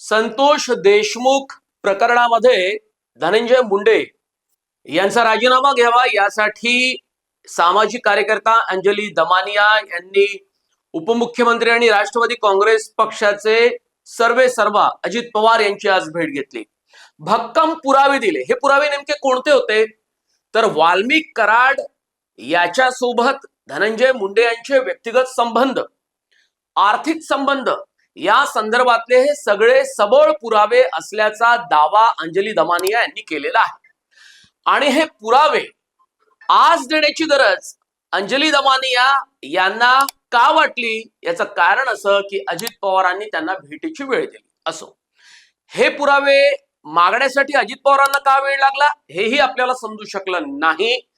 संतोष देशमुख प्रकरणामध्ये धनंजय मुंडे यांचा राजीनामा घ्यावा यासाठी सामाजिक कार्यकर्ता अंजली दमानिया यांनी उपमुख्यमंत्री आणि राष्ट्रवादी काँग्रेस पक्षाचे सर्वे सर्वा अजित पवार यांची आज भेट घेतली. भक्कम पुरावे दिले. हे पुरावे नेमके कोणते होते? तर वाल्मिक कराड याच्यासोबत धनंजय मुंडे यांचे व्यक्तिगत संबंध आर्थिक संबंध या संदर्भातले हे सगळे सबळ पुरावे असल्याचा दावा अंजली दमानिया यांनी केलेला आहे. आणि हे पुरावे आज देण्याची गरज अंजली दमानिया यांना का वाटली? याचं कारण असं की अजित पवारांनी त्यांना भेटीची वेळ दिली. असो. हे पुरावे मागण्यासाठी अजित पवारांना का वेळ लागला? हेही आपल्याला समजू शकलं नाही.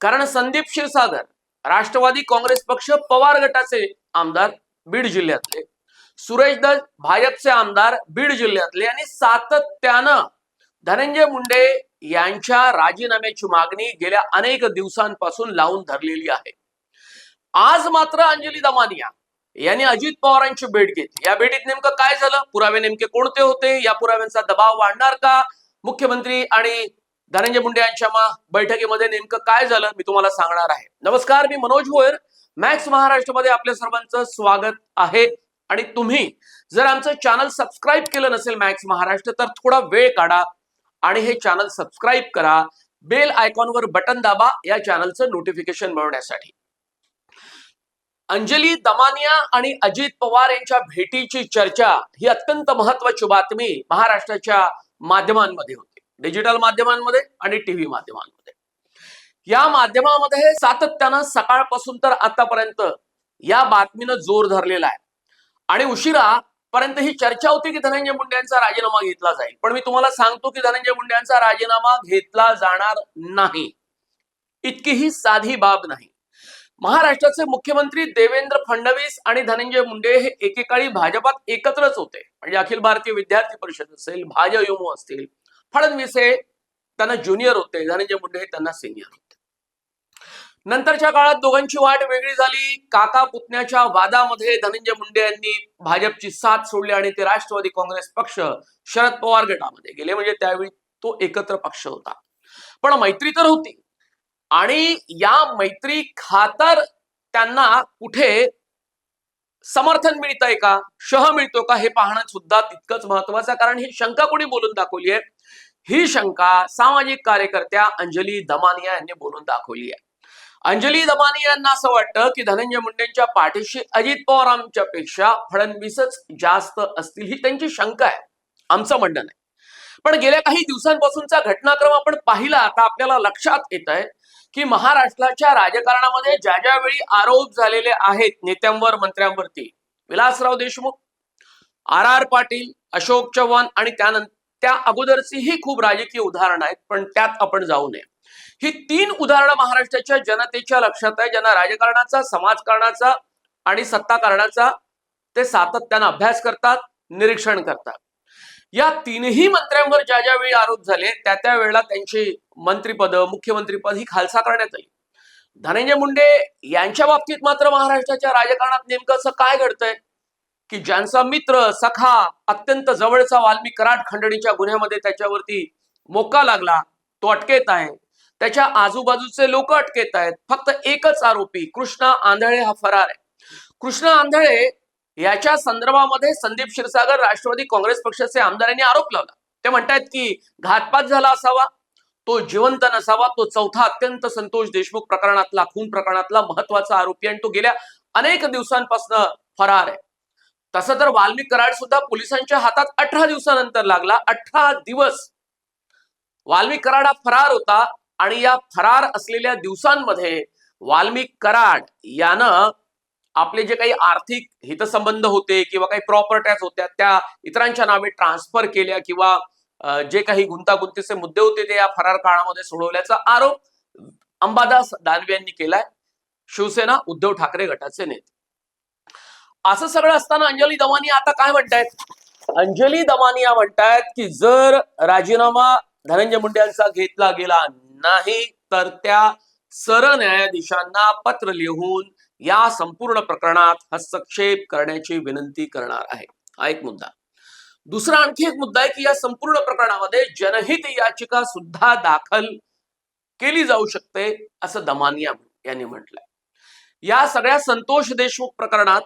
कारण संदीप क्षीरसागर राष्ट्रवादी काँग्रेस पक्ष पवार गटाचे आमदार बीड जिल्ह्यातले. सुरेश दस भाजपचे आमदार बीड जिल्ह्यातले आणि सातत्यानं धनंजय मुंडे यांच्या राजीनाम्याची मागणी गेल्या अनेक दिवसांपासून लावून धरलेली आहे. आज मात्र अंजली दमानिया यांनी अजित पवारांची भेट घेतली. या भेटीत नेमकं काय झालं? पुरावे नेमके कोणते होते? या पुराव्यांचा दबाव वाढणार का? मुख्यमंत्री आणि धनंजय मुंडे यांच्या बैठकीमध्ये नेमकं काय झालं? मी तुम्हाला सांगणार आहे. नमस्कार मी मनोज भोयर. मॅक्स महाराष्ट्रमध्ये आपल्या सर्वांचं स्वागत आहे. आणि तुम्ही जर आमचं चॅनल सबस्क्राईब केलं नसेल मॅक्स महाराष्ट्र तर थोडा वेळ काढा आणि हे चॅनल सबस्क्राईब करा. बेल आयकॉनवर बटन दाबा या चॅनलचं नोटिफिकेशन मिळवण्यासाठी. अंजली दमानिया आणि अजित पवार यांच्या भेटीची चर्चा ही अत्यंत महत्वाची बातमी महाराष्ट्राच्या माध्यमांमध्ये होती. डिजिटल माध्यमांमध्ये आणि टीव्ही माध्यमांमध्ये. या माध्यमामध्ये सातत्यानं सकाळपासून तर आतापर्यंत या बातमीनं जोर धरलेला आहे. आणि उशिरा पर्यंत ही चर्चा होती की धनंजय मुंडे यांचा राजीनामा घेतला जाईल. पण मी तुम्हाला सांगतो की धनंजय मुंडे यांचा राजीनामा घेतला जाणार नाही. इतकी ही साधी बाब नाही. महाराष्ट्राचे मुख्यमंत्री देवेंद्र फडणवीस आणि धनंजय मुंडे हे एकेकाळी भाजपात एकत्रच होते. म्हणजे अखिल भारतीय विद्यार्थी परिषद असेल भाजयुमो असतील फडणवीस हे त्यांना ज्युनियर होते धनंजय मुंडे हे त्यांना सिनियर होते. नंतरच्या काळात दोघांची वाट वेगळी झाली. काका पुतण्याच्या वादामध्ये धनंजय मुंडे यांनी भाजपची साथ सोडली आणि ते राष्ट्रवादी काँग्रेस पक्ष शरद पवार गटामध्ये गेले. म्हणजे त्यावेळी तो एकत्र पक्ष होता. पण मैत्री तर होती. आणि या मैत्री खातर त्यांना कुठे समर्थन मिळतंय का? शह मिळतो का? हे पाहणं सुद्धा तितकंच महत्वाचं आहे. कारण ही शंका कोणी बोलून दाखवली आहे ही शंका सामाजिक कार्यकर्त्या अंजली दमानिया यांनी बोलून दाखवली आहे अंजली दमानी यांना असं वाटतं की धनंजय मुंडेंच्या पाठीशी अजित पवारांच्या पेक्षा फडणवीसच जास्त असतील ही त्यांची शंका आहे. आमचं म्हणणं नाही. पण गेल्या काही दिवसांपासूनचा घटनाक्रम आपण पाहिला आता आपल्याला लक्षात येत आहे की महाराष्ट्राच्या राजकारणामध्ये ज्या ज्या वेळी आरोप झालेले आहेत नेत्यांवर मंत्र्यांवरती विलासराव देशमुख आर आर पाटील अशोक चव्हाण आणि त्यानंतर त्या अगोदरची ही खूप राजकीय उदाहरणं आहेत पण त्यात आपण जाऊ नये. ही तीन उदाहरणं महाराष्ट्राच्या जनतेच्या लक्षात आहे ज्यांना राजकारणाचा समाजकारणाचा आणि सत्ताकारणाचा ते सातत्यानं अभ्यास करतात निरीक्षण करतात. या तीनही मंत्र्यांवर ज्या ज्या वेळी आरोप झाले त्या त्या वेळेला त्यांची मंत्रीपद मुख्यमंत्रीपद ही खालसा करण्यात आली. धनंजय मुंडे यांच्या बाबतीत मात्र महाराष्ट्राच्या राजकारणात नेमकं असं काय घडतंय? की ज्यांचा मित्र सखा अत्यंत जवळचा वाल्मिक कराड खंडणीच्या गुन्ह्यामध्ये त्याच्यावरती मोका लागला तो अटकेत आहे. त्याच्या आजूबाजूचे लोक अटकेत आहेत. फक्त एकच आरोपी कृष्णा आंधळे हा फरार आहे. कृष्णा आंधळे याच्या संदर्भामध्ये संदीप क्षीरसागर राष्ट्रवादी काँग्रेस पक्षाचे आमदारांनी आरोप लावला. ते म्हणतायत की घातपात झाला असावा तो जिवंत नसावा तो चौथा अत्यंत संतोष देशमुख प्रकरणातला खून प्रकरणातला महत्त्वाचा आरोपी आणि तो गेल्या अनेक दिवसांपासून फरार आहे. तसं तर वाल्मिक कराड सुद्धा पोलिसांच्या हातात अठरा दिवसानंतर लागला अठरा दिवस. वाल्मिक कराड हा फरार होता आणि या फरार असलेल्या दिवसांमध्ये वाल्मिक कराड यानं आपले जे काही आर्थिक हितसंबंध होते किंवा काही प्रॉपर्ट्याज होत्या त्या इतरांच्या नावे ट्रान्सफर केल्या किंवा जे काही गुंतागुंतीचे मुद्दे होते ते या फरार काळामध्ये सोडवल्याचा आरोप अंबादास दानवे यांनी केलाय. शिवसेना उद्धव ठाकरे गटाचे नेते. असं सगळं असताना अंजली दमानी आता काय म्हणतायत? अंजली दमानिया म्हणतायत की जर राजीनामा धनंजय मुंडे यांचा घेतला गेला नाही तर त्या सरन्यायाधीशांना पत्र लिहून या संपूर्ण प्रकरणात हस्तक्षेप करण्याची विनंती करणार आहे. हा एक मुद्दा. दुसरा आणखी एक मुद्दा आहे की या संपूर्ण प्रकरणामध्ये जनहित याचिका सुद्धा दाखल केली जाऊ शकते असं दमानिया यांनी म्हटलंय. या सगळ्या संतोष देशमुख प्रकरणात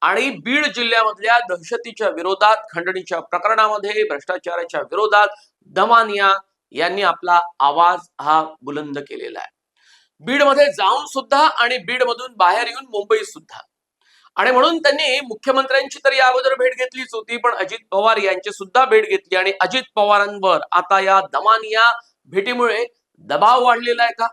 आणि बीड जिल्ह्यामधल्या दहशतीच्या विरोधात खंडणीच्या प्रकरणामध्ये भ्रष्टाचाराच्या विरोधात दमानिया यांनी आपला आवाज हा बुलंद केलेला आहे. बीडमध्ये जाऊन सुद्धा आणि बीडमधून बाहेर येऊन मुंबईत सुद्धा. आणि म्हणून त्यांनी मुख्यमंत्र्यांची तर या अगोदर भेट घेतलीच होती पण अजित पवार यांची सुद्धा भेट घेतली आणि अजित पवारांवर आता या दमान या भेटीमुळे दबाव वाढलेला आहे का?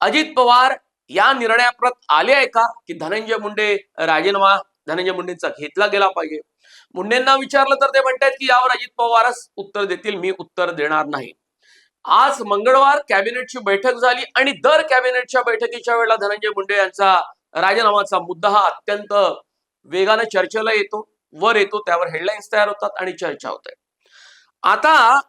अजित पवार या निर्णयाप्रत आले आहे का? की धनंजय मुंडे राजीनामा धनंजय मुंडेंचा घेतला गेला पाहिजे? मुंडेंना विचारलं तर ते म्हणतात की यावर अजित पवारच उत्तर देतील मी उत्तर देणार नाही. आज मंगळवार कॅबिनेटची बैठक झाली आणि दर कॅबिनेटच्या बैठकीच्या वेळेला धनंजय मुंडे यांचा राजीनामाचा मुद्दा हा अत्यंत वेगाने चर्चेला येतो वर येतो त्यावर हेडलाईन्स तयार होतात आणि चर्चा होते. आता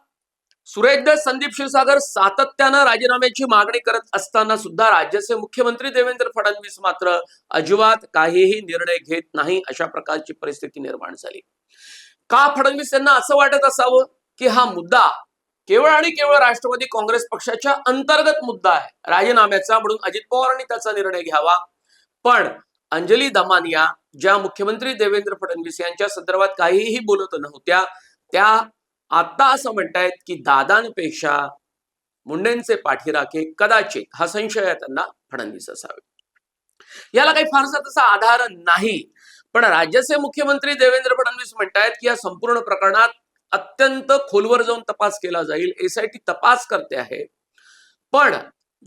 सुरेशदास संदीप क्षीरसागर सातत्यानं राजीनाम्याची मागणी करत असताना सुद्धा राज्याचे मुख्यमंत्री देवेंद्र फडणवीस मात्र अजिबात काहीही निर्णय घेत नाही अशा प्रकारची परिस्थिती निर्माण झाली. का फडणवीस यांना असं वाटत असावं की हा मुद्दा केवळ आणि केवळ राष्ट्रवादी काँग्रेस पक्षाच्या अंतर्गत मुद्दा आहे. राजीनाम्याचा म्हणून अजित पवारांनी त्याचा निर्णय घ्यावा. पण अंजली दमानिया ज्या मुख्यमंत्री देवेंद्र फडणवीस यांच्या संदर्भात काहीही बोलत नव्हत्या त्या आता असं म्हणतायत की दादांपेक्षा मुंडेंचे पाठीराखे कदाचित हा संशय आहे त्यांना फडणवीस असावे. याला काही फारसा तसा आधार नाही. पण राज्याचे मुख्यमंत्री देवेंद्र फडणवीस म्हणतायत की या संपूर्ण प्रकरणात अत्यंत खोलवर जाऊन तपास केला जाईल. एसआयटी तपास करते आहे. पण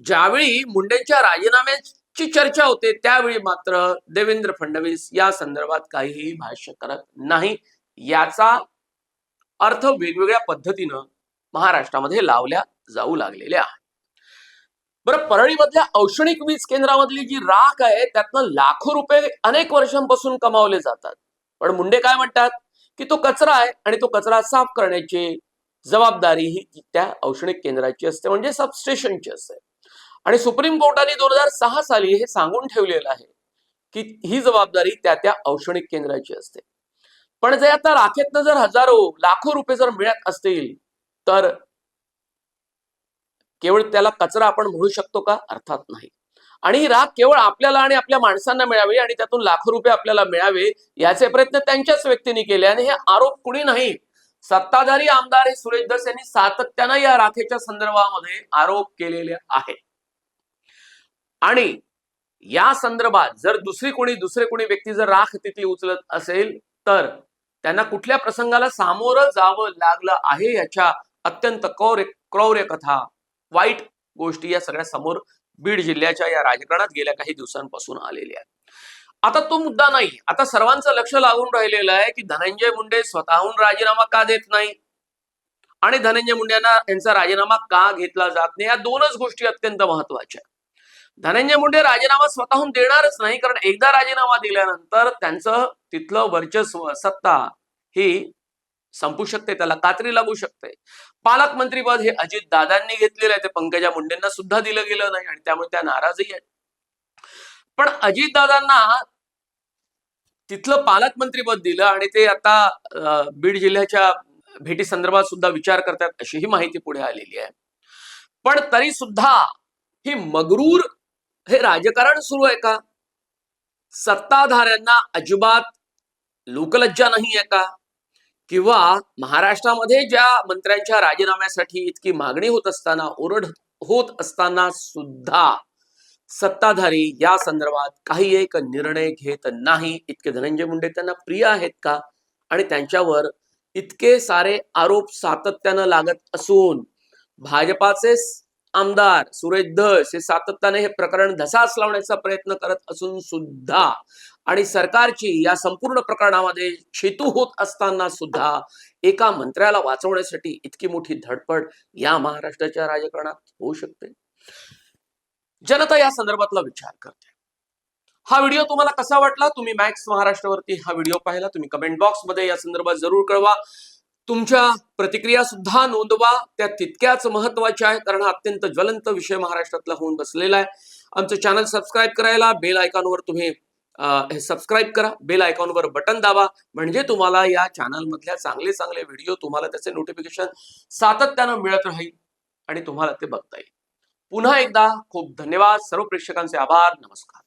ज्यावेळी मुंडेंच्या राजीनाम्याची चर्चा होते त्यावेळी मात्र देवेंद्र फडणवीस या संदर्भात काहीही भाष्य करत नाही. याचा अर्थ वेगवेगळ्या पद्धतीनं महाराष्ट्रामध्ये लावल्या जाऊ लागलेल्या आहे बरं परळीमधल्या औष्णिक वीज केंद्रामधली जी राख आहे त्यातनं लाखो रुपये अनेक वर्षांपासून कमावले जातात. पण मुंडे काय म्हणतात? की तो कचरा आहे आणि तो कचरा साफ करण्याची जबाबदारी ही त्या औष्णिक केंद्राची असते म्हणजे सबस्टेशनची असते. आणि सुप्रीम कोर्टाने दोन हजार सहा साली हे सांगून ठेवलेलं आहे की ही जबाबदारी त्या त्या औष्णिक केंद्राची असते. पण जर आता राखेतनं जर हजारो लाखो रुपये जर मिळत असतील तर केवळ त्याला कचरा आपण म्हणू शकतो का? अर्थात नाही. आणि ही राख केवळ आपल्याला आणि आपल्या माणसांना मिळावी आणि त्यातून लाखो रुपये आपल्याला मिळावे याचे प्रयत्न त्यांच्याच व्यक्तीने केले. आणि हे आरोप कुणी नाही. सत्ताधारी आमदार हे सुरेश दस यांनी सातत्यानं या राखेच्या संदर्भामध्ये आरोप केलेले आहे आणि या संदर्भात जर दुसरी कोणी दुसरे कोणी व्यक्ती जर राख तिथली उचलत असेल तर त्यांना कुठल्या प्रसंगाला सामोरं जावं लागलं आहे याच्या अत्यंत क्रौर्य क्रौर्य कथा वाईट गोष्टी या सगळ्या समोर बीड जिल्ह्याच्या या राजकारणात गेल्या काही दिवसांपासून आलेल्या आहेत. आता तो मुद्दा नाही. आता सर्वांचं लक्ष लागून राहिलेलं आहे की धनंजय मुंडे स्वतःहून राजीनामा का देत नाही? आणि धनंजय मुंडेंना यांचा राजीनामा का घेतला जात नाही? या दोनच गोष्टी अत्यंत महत्त्वाच्या धनंजय मुंडे राजीनामा स्वतःहून देणारच नाही कारण एकदा राजीनामा दिल्यानंतर त्यांचं तिथलं वर्चस्व सत्ता ही संपू शकते त्याला कात्री लागू शकते. पालकमंत्रीपद हे अजित दादांनी घेतलेलं आहे ते पंकजा मुंडेंना सुद्धा दिलं गेलं नाही आणि त्यामुळे त्या नाराजही आहेत. पण अजित दादांना तिथलं पालकमंत्रीपद दिलं आणि ते आता बीड जिल्ह्याच्या भेटी संदर्भात सुद्धा विचार करतात अशीही माहिती पुढे आलेली आहे. पण तरी सुद्धा ही मगरूर हे राजकारण सुरू आहे का? सत्ताधाऱ्यांना अजिबात लोकलज्जा नाही आहे का? किंवा महाराष्ट्रामध्ये ज्या मंत्र्यांच्या राजीनाम्यासाठी इतकी मागणी होत असताना ओरड होत असताना सुद्धा सत्ताधारी या संदर्भात काही एक निर्णय घेत नाही. इतके धनंजय मुंडे त्यांना प्रिय आहेत का? आणि त्यांच्यावर इतके सारे आरोप सातत्यानं लागत असून भाजपाचे आमदार सुरेश धस हे सातत्याने हे प्रकरण धसास लावण्याचा प्रयत्न करत असून सुद्धा आणि सरकारची या संपूर्ण प्रकरणामध्ये छेतू होत असताना सुद्धा एका मंत्र्याला वाचवण्यासाठी इतकी मोठी धडपड या महाराष्ट्राच्या राजकारणात होऊ शकते? जनता या संदर्भातला विचार करते. हा व्हिडिओ तुम्हाला कसा वाटला? तुम्ही मॅक्स महाराष्ट्रावरती हा व्हिडिओ पाहिला तुम्ही कमेंट बॉक्समध्ये या संदर्भात जरूर कळवा. तुमच्या प्रतिक्रिया सुद्धा नोंदवा त्या तितक्याच महत्त्वाच्या आहेत कारण अत्यंत ज्वलंत विषय महाराष्ट्रातला होऊन बसलेला आहे. आमचं चॅनल सबस्क्राईब करायला बेल आयकॉनवर तुम्ही सबस्क्राईब करा बेल आयकॉनवर बटन दाबा. म्हणजे तुम्हाला या चॅनलमधल्या चांगले चांगले व्हिडिओ तुम्हाला त्याचे नोटिफिकेशन सातत्यानं मिळत राहील आणि तुम्हाला ते बघता येईल. पुन्हा एकदा खूप धन्यवाद. सर्व प्रेक्षकांचे आभार. नमस्कार.